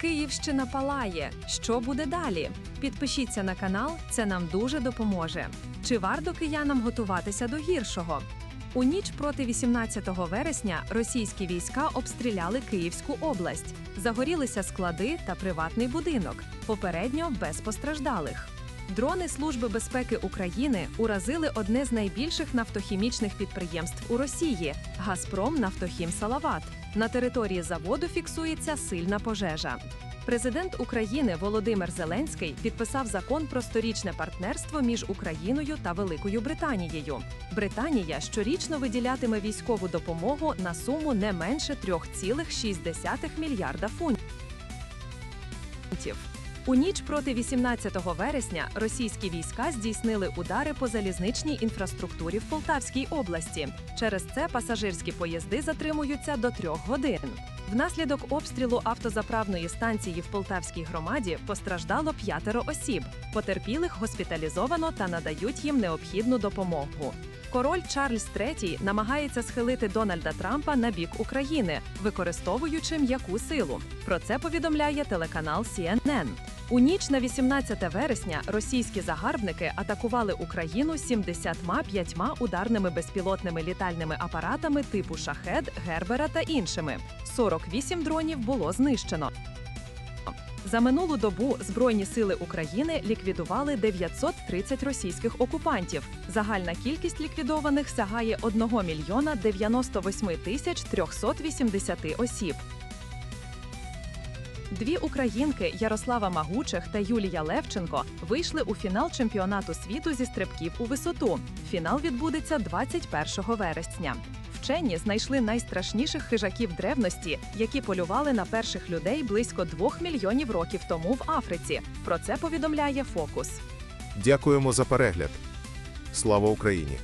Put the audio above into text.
Київщина палає. Що буде далі? Підпишіться на канал, це нам дуже допоможе. Чи варто киянам готуватися до гіршого? У ніч проти 18 вересня російські війська обстріляли Київську область, загорілися склади та приватний будинок, попередньо без постраждалих. Дрони Служби безпеки України уразили одне з найбільших нафтохімічних підприємств у Росії Газпром Нафтохім Салават. На території заводу фіксується сильна пожежа. Президент України Володимир Зеленський підписав закон про сторічне партнерство між Україною та Великою Британією. Британія щорічно виділятиме військову допомогу на суму не менше 3,6 мільярда фунтів. У ніч проти 18 вересня російські війська здійснили удари по залізничній інфраструктурі в Полтавській області. Через це пасажирські поїзди затримуються до трьох годин. Внаслідок обстрілу автозаправної станції в Полтавській громаді постраждало п'ятеро осіб. Потерпілих госпіталізовано та надають їм необхідну допомогу. Король Чарльз III намагається схилити Дональда Трампа на бік України, використовуючи м'яку силу. Про це повідомляє телеканал CNN. У ніч на 18 вересня російські загарбники атакували Україну 75 ударними безпілотними літальними апаратами типу Шахед, Гербера та іншими. 48 дронів було знищено. За минулу добу Збройні сили України ліквідували 930 російських окупантів. Загальна кількість ліквідованих сягає 1 мільйона 98 тисяч 380 осіб. Дві українки Ярослава Магучих та Юлія Левченко вийшли у фінал чемпіонату світу зі стрибків у висоту. Фінал відбудеться 21 вересня. Вчені знайшли найстрашніших хижаків древності, які полювали на перших людей близько двох мільйонів років тому в Африці. Про це повідомляє Фокус. Дякуємо за перегляд. Слава Україні!